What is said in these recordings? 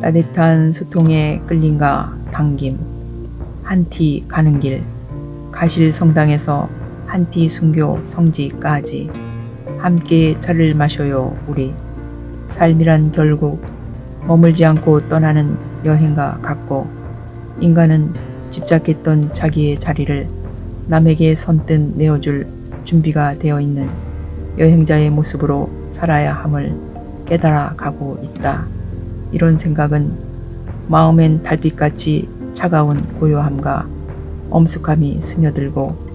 따뜻한 수통에 끌린가 당김 한티 가는 길 가실 성당에서 한티 순교 성지까지 함께 차를 마셔요 우리 삶이란 결국 머물지 않고 떠나는 여행과 같고 인간은 집착했던 자기의 자리를 남에게 선뜻 내어줄 준비가 되어 있는 여행자의 모습으로 살아야 함을 깨달아 가고 있다. 이런 생각은 마음엔 달빛같이 차가운 고요함과 엄숙함이 스며들고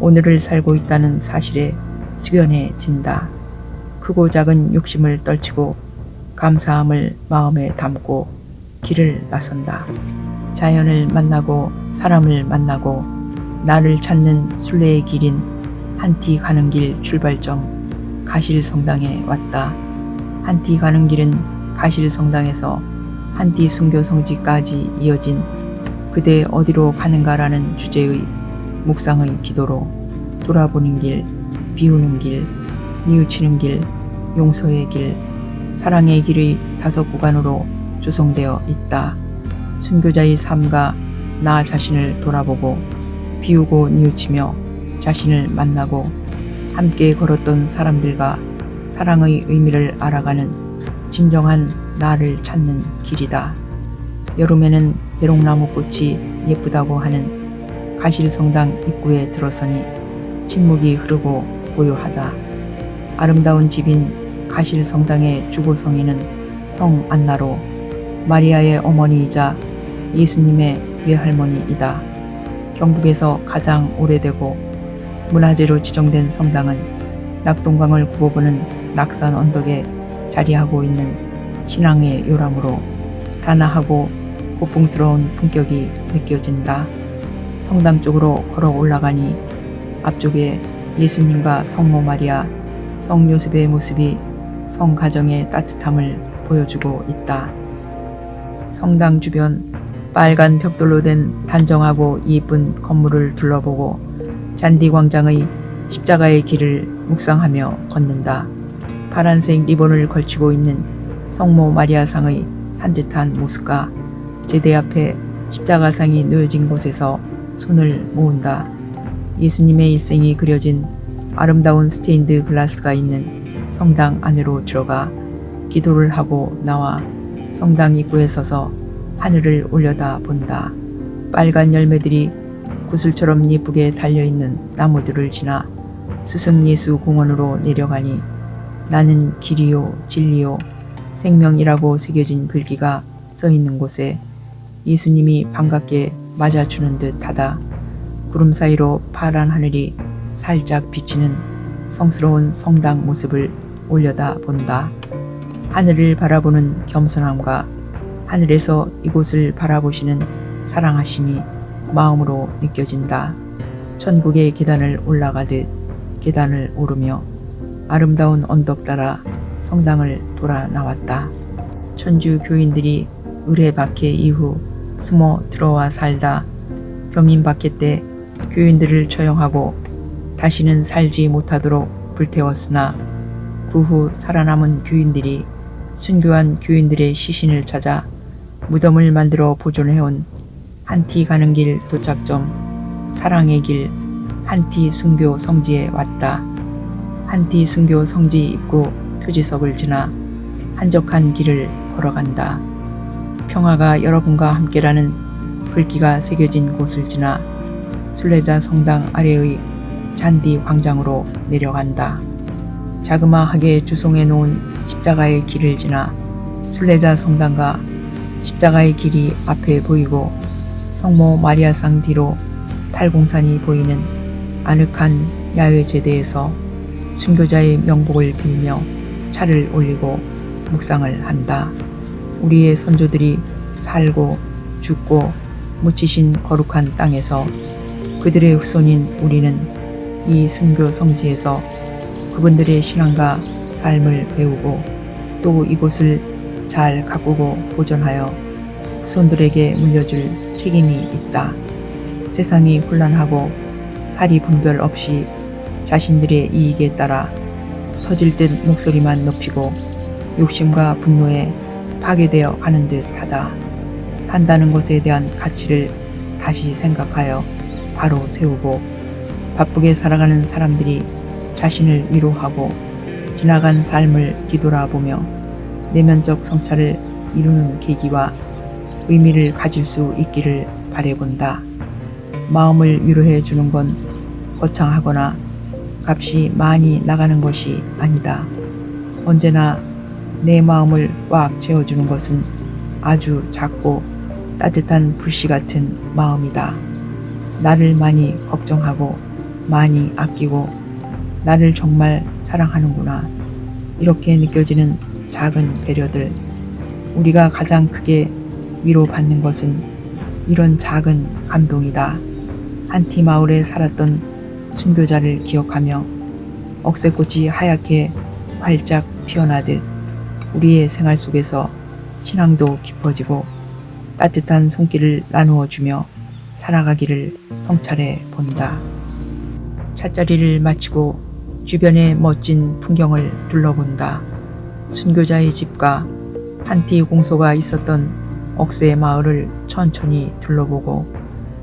오늘을 살고 있다는 사실에 숙연해진다. 크고 작은 욕심을 떨치고 감사함을 마음에 담고 길을 나선다. 자연을 만나고 사람을 만나고 나를 찾는 순례의 길인 한티 가는 길 출발점 가실 성당에 왔다. 한티 가는 길은 가실 성당에서 한티 순교 성지까지 이어진 그대 어디로 가는가라는 주제의 묵상의 기도로 돌아보는 길, 비우는 길, 뉘우치는 길, 용서의 길, 사랑의 길의 다섯 구간으로 조성되어 있다. 순교자의 삶과 나 자신을 돌아보고 비우고 뉘우치며 자신을 만나고 함께 걸었던 사람들과 사랑의 의미를 알아가는 진정한 나를 찾는 길이다. 여름에는 배롱나무 꽃이 예쁘다고 하는 가실성당 입구에 들어서니 침묵이 흐르고 고요하다. 아름다운 집인 가실성당의 주보성에는 성 안나로 마리아의 어머니이자 예수님의 외할머니이다. 경북에서 가장 오래되고 문화재로 지정된 성당은 낙동강을 굽어보는 낙산 언덕에 자리하고 있는 신앙의 요람으로 단아하고 고풍스러운 품격이 느껴진다. 성당 쪽으로 걸어 올라가니 앞쪽에 예수님과 성모 마리아, 성 요셉의 모습이 성 가정의 따뜻함을 보여주고 있다. 성당 주변 빨간 벽돌로 된 단정하고 예쁜 건물을 둘러보고 잔디 광장의 십자가의 길을 묵상하며 걷는다. 파란색 리본을 걸치고 있는 성모 마리아상의 산뜻한 모습과 제대 앞에 십자가상이 놓여진 곳에서 손을 모은다. 예수님의 일생이 그려진 아름다운 스테인드 글라스가 있는 성당 안으로 들어가 기도를 하고 나와 성당 입구에 서서 하늘을 올려다 본다. 빨간 열매들이 구슬처럼 예쁘게 달려있는 나무들을 지나 스승 예수 공원으로 내려가니 나는 길이요 진리요 생명이라고 새겨진 글귀가 써 있는 곳에 예수님이 반갑게 맞아주는 듯하다. 구름 사이로 파란 하늘이 살짝 비치는 성스러운 성당 모습을 올려다 본다. 하늘을 바라보는 겸손함과 하늘에서 이곳을 바라보시는 사랑하심이 마음으로 느껴진다. 천국의 계단을 올라가듯 계단을 오르며 아름다운 언덕 따라 성당을 돌아 나왔다. 천주 교인들이 의뢰박해 이후 숨어 들어와 살다 병인 박해 때 교인들을 처형하고 다시는 살지 못하도록 불태웠으나 그 후 살아남은 교인들이 순교한 교인들의 시신을 찾아 무덤을 만들어 보존해온 한티 가는 길 도착점 사랑의 길 한티 순교 성지에 왔다. 한티 순교 성지 입구 표지석을 지나 한적한 길을 걸어간다. 평화가 여러분과 함께라는 글귀가 새겨진 곳을 지나 순례자 성당 아래의 잔디 광장으로 내려간다. 자그마하게 주송해 놓은 십자가의 길을 지나 순례자 성당과 십자가의 길이 앞에 보이고 성모 마리아상 뒤로 팔공산이 보이는 아늑한 야외 제대에서 순교자의 명복을 빌며 차를 올리고 묵상을 한다. 우리의 선조들이 살고 죽고 묻히신 거룩한 땅에서 그들의 후손인 우리는 이 순교 성지에서 그분들의 신앙과 삶을 배우고 또 이곳을 잘 가꾸고 보존하여 후손들에게 물려줄 책임이 있다. 세상이 혼란하고 사리 분별 없이 자신들의 이익에 따라 터질 듯 목소리만 높이고 욕심과 분노에 파괴되어 가는 듯 하다. 산다는 것에 대한 가치를 다시 생각하여 바로 세우고 바쁘게 살아가는 사람들이 자신을 위로하고 지나간 삶을 뒤돌아보며 내면적 성찰을 이루는 계기와 의미를 가질 수 있기를 바래본다. 마음을 위로해 주는 건 거창하거나 값이 많이 나가는 것이 아니다. 언제나 내 마음을 꽉 채워주는 것은 아주 작고 따뜻한 불씨 같은 마음이다. 나를 많이 걱정하고 많이 아끼고 나를 정말 사랑하는구나. 이렇게 느껴지는 작은 배려들. 우리가 가장 크게 위로받는 것은 이런 작은 감동이다. 한 티 마을에 살았던 순교자를 기억하며 억새꽃이 하얗게 활짝 피어나듯 우리의 생활 속에서 신앙도 깊어지고 따뜻한 손길을 나누어 주며 살아가기를 성찰해 본다. 찻자리를 마치고 주변의 멋진 풍경을 둘러본다. 순교자의 집과 한티 공소가 있었던 억새 마을을 천천히 둘러보고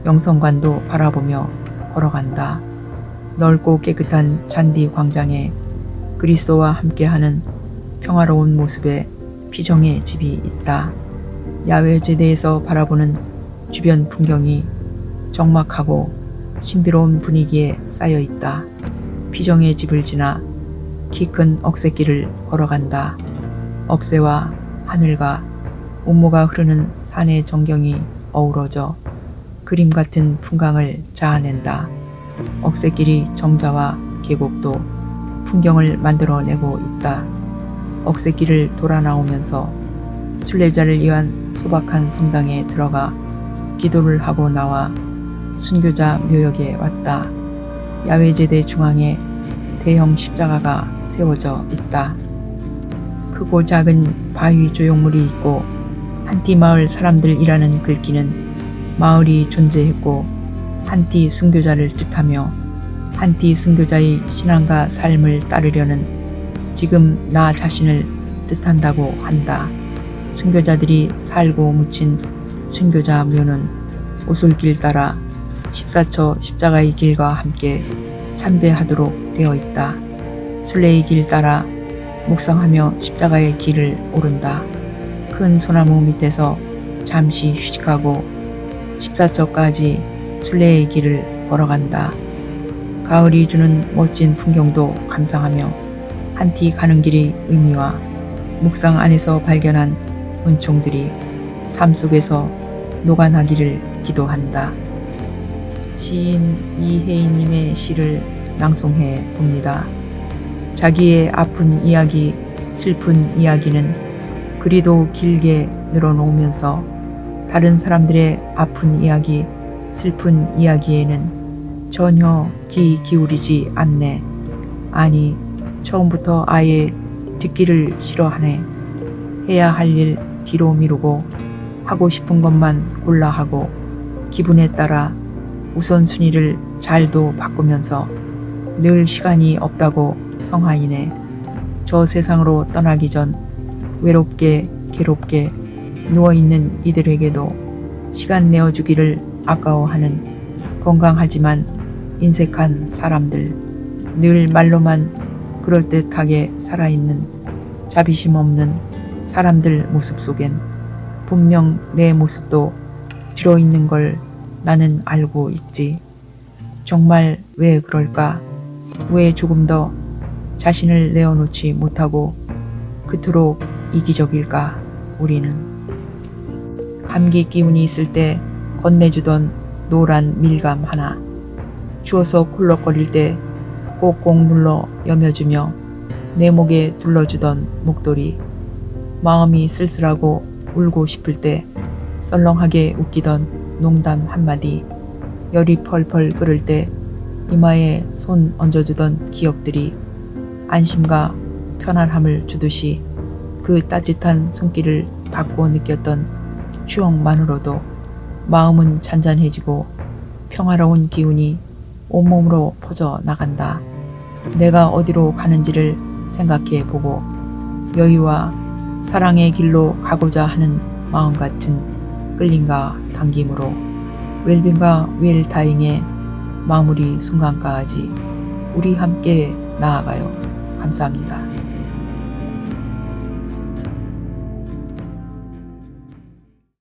영성관도 바라보며 걸어간다. 넓고 깨끗한 잔디 광장에 그리스도와 함께하는 평화로운 모습의 피정의 집이 있다. 야외 제대에서 바라보는 주변 풍경이 적막하고 신비로운 분위기에 쌓여 있다. 피정의 집을 지나 키 큰 억새길을 걸어간다. 억새와 하늘과 운모가 흐르는 산의 전경이 어우러져 그림 같은 풍광을 자아낸다. 억새길이 정자와 계곡도 풍경을 만들어내고 있다. 억새길을 돌아 나오면서 순례자를 위한 소박한 성당에 들어가 기도를 하고 나와 순교자 묘역에 왔다. 야외 제대 중앙에 대형 십자가가 세워져 있다. 크고 작은 바위 조형물이 있고 한티 마을 사람들 이라는 글귀는 마을이 존재했고 한티 순교자를 뜻하며 한티 순교자의 신앙과 삶을 따르려는 지금 나 자신을 뜻한다고 한다. 순교자들이 살고 묻힌 순교자 묘는 오솔길 따라 14처 십자가의 길과 함께 참배하도록 되어 있다. 순례의 길 따라 묵상하며 십자가의 길을 오른다. 큰 소나무 밑에서 잠시 휴식하고 14처까지 순례의 길을 걸어간다. 가을이 주는 멋진 풍경도 감상하며 한티 가는 길의 의미와 묵상 안에서 발견한 은총들이 삶 속에서 녹아나기를 기도한다. 시인 이혜인님의 시를 낭송해 봅니다. 자기의 아픈 이야기, 슬픈 이야기는 그리도 길게 늘어놓으면서 다른 사람들의 아픈 이야기, 슬픈 이야기에는 전혀 귀 기울이지 않네. 아니, 처음부터 아예 듣기를 싫어하네. 해야 할 일 뒤로 미루고 하고 싶은 것만 골라 하고 기분에 따라 우선순위를 잘도 바꾸면서 늘 시간이 없다고 성하이네. 저 세상으로 떠나기 전 외롭게 괴롭게 누워있는 이들에게도 시간 내어주기를 아까워하는 건강하지만 인색한 사람들. 늘 말로만 그럴듯하게 살아있는 자비심 없는 사람들 모습 속엔 분명 내 모습도 들어있는 걸 나는 알고 있지. 정말 왜 그럴까? 왜 조금 더 자신을 내어놓지 못하고 그토록 이기적일까? 우리는 감기 기운이 있을 때 건네주던 노란 밀감 하나, 추워서 콜록거릴 때 꼭꼭 눌러 여며주며 내 목에 둘러주던 목도리, 마음이 쓸쓸하고 울고 싶을 때 썰렁하게 웃기던 농담 한마디, 열이 펄펄 끓을 때 이마에 손 얹어주던 기억들이 안심과 편안함을 주듯이 그 따뜻한 손길을 받고 느꼈던 추억만으로도 마음은 잔잔해지고 평화로운 기운이 온몸으로 퍼져 나간다. 내가 어디로 가는지를 생각해 보고 여유와 사랑의 길로 가고자 하는 마음 같은 끌림과 당김으로 웰빙과 웰다잉의 마무리 순간까지 우리 함께 나아가요. 감사합니다.